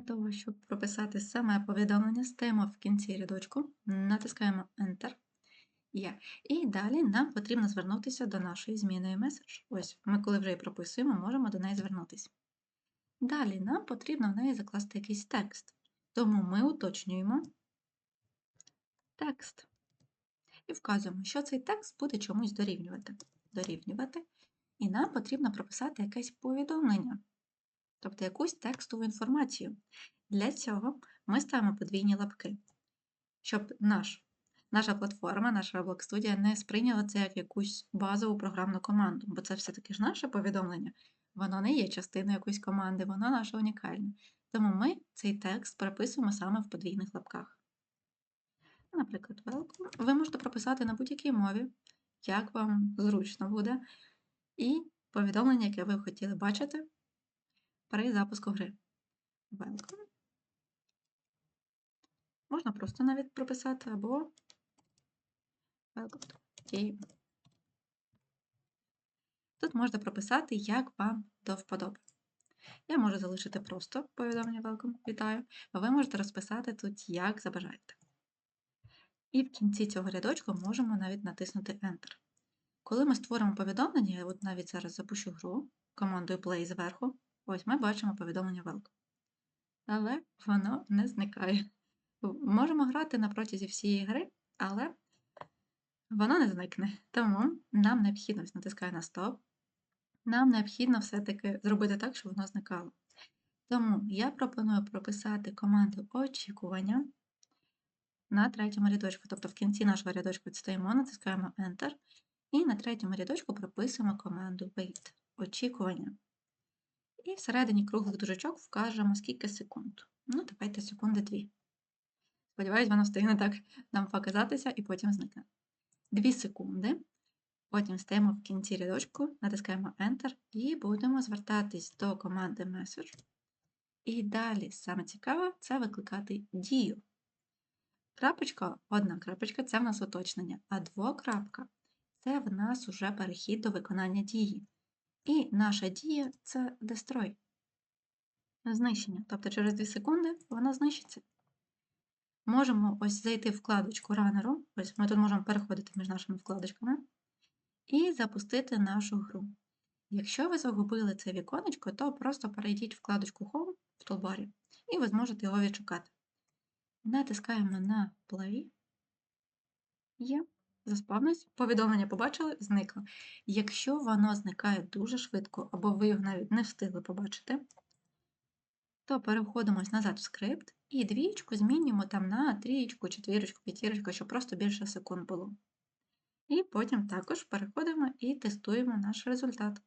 Для того, щоб прописати саме повідомлення, стаємо в кінці рядочку, натискаємо Enter. Є. І далі нам потрібно звернутися до нашої зміни меседж. Ось ми, коли вже її прописуємо, можемо до неї звернутися. Далі нам потрібно в неї закласти якийсь текст. Тому ми уточнюємо текст і вказуємо, що цей текст буде чомусь дорівнювати. Дорівнювати. І нам потрібно прописати якесь повідомлення, тобто якусь текстову інформацію. Для цього ми ставимо подвійні лапки, щоб наш, наша платформа, наша Roblox студія не сприйняла це як якусь базову програмну команду, бо це все-таки ж наше повідомлення, воно не є частиною якоїсь команди, воно наше унікальне. Тому ми цей текст прописуємо саме в подвійних лапках. Наприклад, welcome. Ви можете прописати на будь-якій мові, як вам зручно буде, і повідомлення, яке ви хотіли бачити при запуску гри. Welcome. Можна просто навіть прописати або welcome to game. Тут можна прописати, як вам до вподоби. Я можу залишити просто повідомлення Welcome, вітаю, а ви можете розписати тут, як забажаєте. І в кінці цього рядочку можемо навіть натиснути Enter. Коли ми створимо повідомлення, я от навіть зараз запущу гру командою Play зверху, ось ми бачимо повідомлення Welcome. Але воно не зникає. Можемо грати на протязі всієї гри, але воно не зникне. Тому нам необхідно ось натискаю на стоп. Нам необхідно все-таки зробити так, щоб воно зникало. Тому я пропоную прописати команду очікування на третьому рядочку. Тобто в кінці нашого рядочку стоїмо, натискаємо Enter, і на третьому рядочку прописуємо команду wait очікування. І всередині круглих дужечок вкажемо скільки секунд. Ну, давайте секунди дві. Сподіваюсь, воно встигне так нам показатися і потім зникне. Дві секунди. Потім стаємо в кінці рядочку, натискаємо Enter і будемо звертатись до команди Message. І далі, саме цікаве, це викликати дію. Крапочка, одна крапочка це в нас уточнення, а двокрапка це в нас уже перехід до виконання дії. І наша дія це destroy. Знищення. Тобто через 2 секунди воно знищиться. Можемо ось зайти в вкладочку ранеру, ось ми тут можемо переходити між нашими вкладочками, і запустити нашу гру. Якщо ви загубили це віконечко, то просто перейдіть в вкладочку Home в тулбарі, і ви зможете його відшукати. Натискаємо на Play. Є. Заспавнись, повідомлення побачили, зникло. Якщо воно зникає дуже швидко, або ви його навіть не встигли побачити, то переходимо назад в скрипт і двічку змінюємо там на трієчку, четвірочку, п'ятірочку, щоб просто більше секунд було. І потім також переходимо і тестуємо наш результат.